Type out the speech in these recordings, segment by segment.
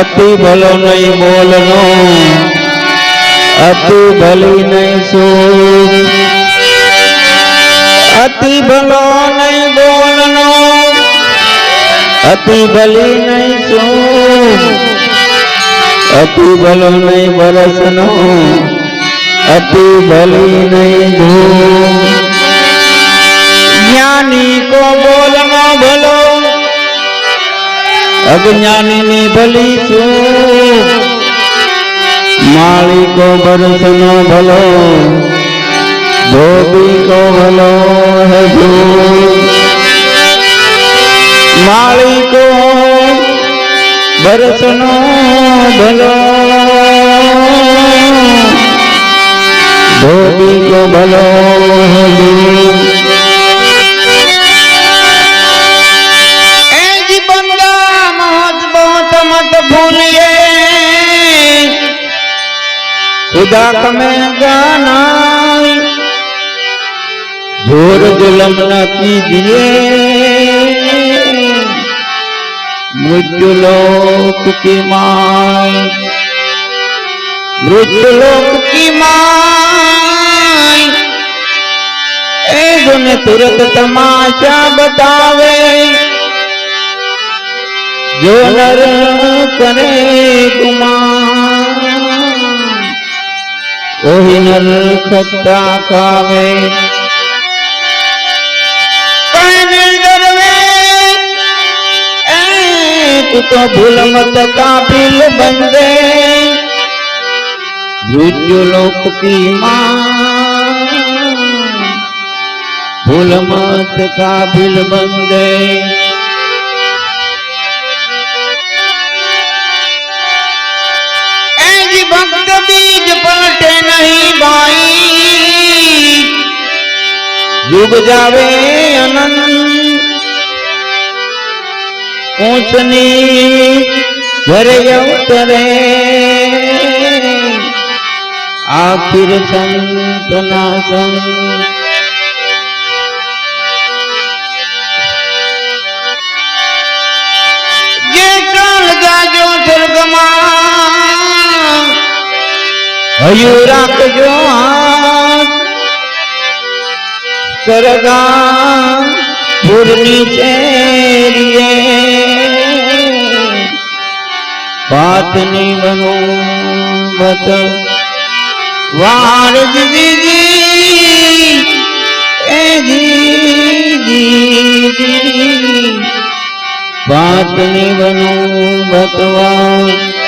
અતિ ભલો નહીં બોલનો. અતિ ભલી નહીં સુખ અતિ ભલો નહીં બોલનો. અતિ ભલી નહીં સુખ અતિ ભલો નહીં બરસનો અતિ ભલી નહીં ધૂપ જ્ઞાની કો બોલનો ભલો. અજ્ઞાની ની ભલી છું. માલિકો બરસનો ભલો. ધોબી કો ભલો હજુ. માલિકો બરસનો ભલો. ધોબી કો ભલો હજુ. खुदा कमे गाना ज़ोर जुलम न कीजिए। मृत्यु लोक की माँ मृत्यु लोक की माय ए तुरत तमाशा बतावे। जो नर करे गुमान। ઓહિનલ ખતા કામે. તો ભૂલ મત કાબિલ બંદે મૃત્યુ લોક કી માં ભૂલ મત કાબિલ બંદે જુગ જાવે અનંત. ઊંચની ઘરે અવતરે આખિર સંતના સંત હયું રાખજો આ સરગા પૂરની ચેરીએ વાત નહીં બનું બત વાર દીદી એ દીદી વાત નહીં બનું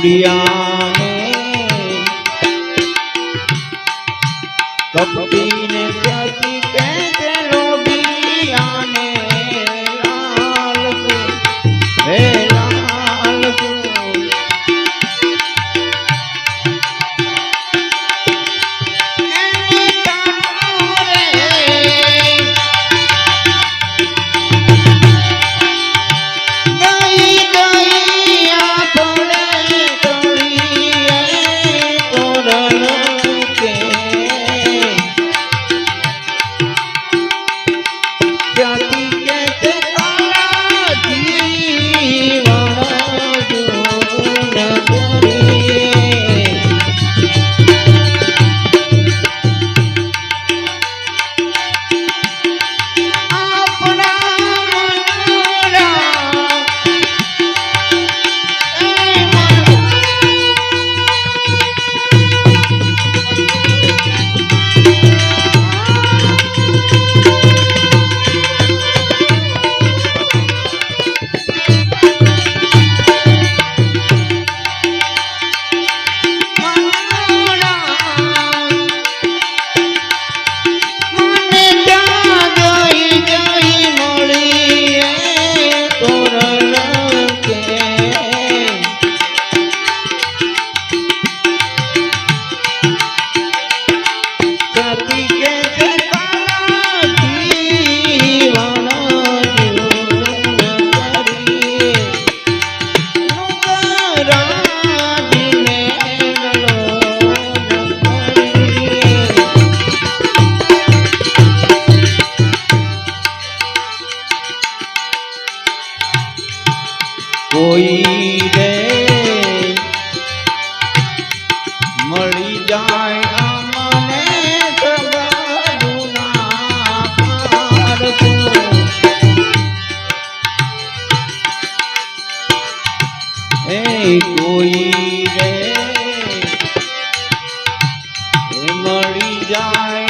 উড়িয়া મળી જાય.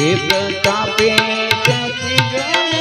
હે પ્રતાપે ત્યાંથી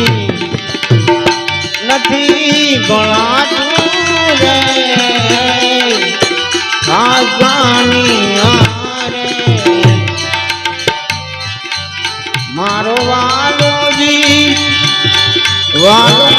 નથી નથી ગણાતું રે મારો વાલોજી વાલો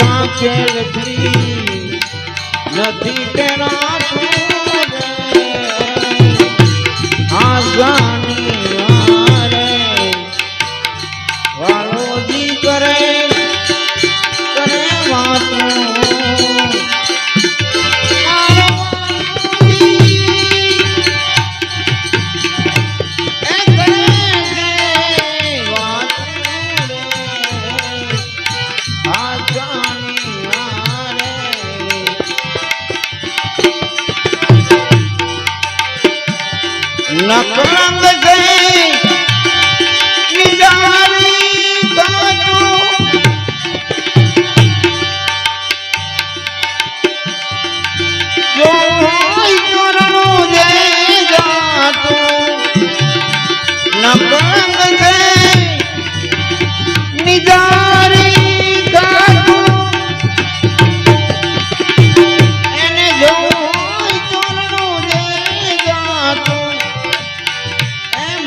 માં કેળવી નથી તેરા તું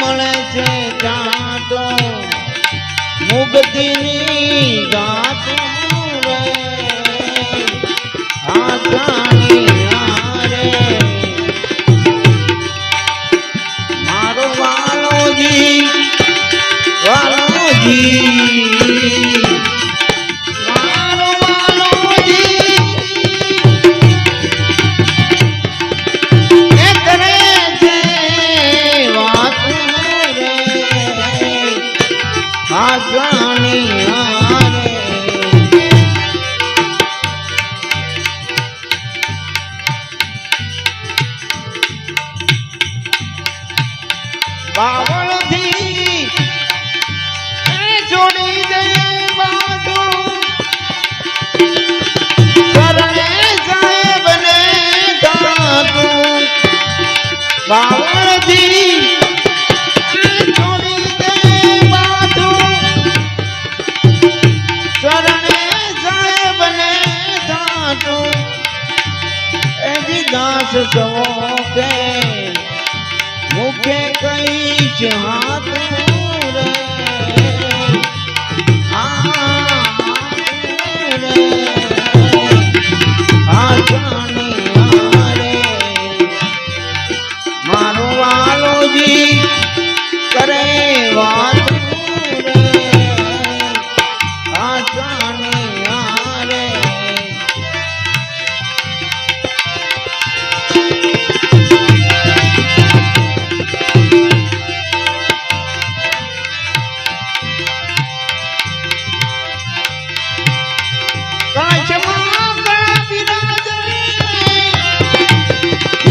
મળે છે જાતો. મુગતીની ગાત રે આસાની હારે મારો વાલોજી વાલોજી. એજી દાસ સવો કે મુખે કહીશ હાથ.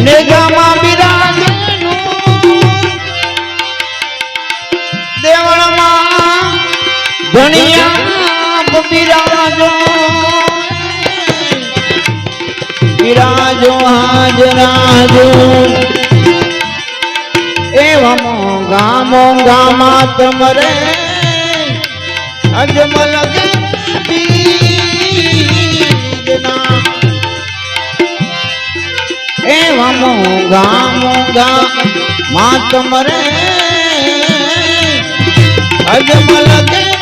નેજામાં બિરાજે નૂર. દેવળમાં ધણિયા બિરાજો બિરાજો હાજરાજો એવા મોંઘા મોંઘામાં તમરે અજમલ મૂંગા મોંઘા માતમ રે. અજમલ બીજના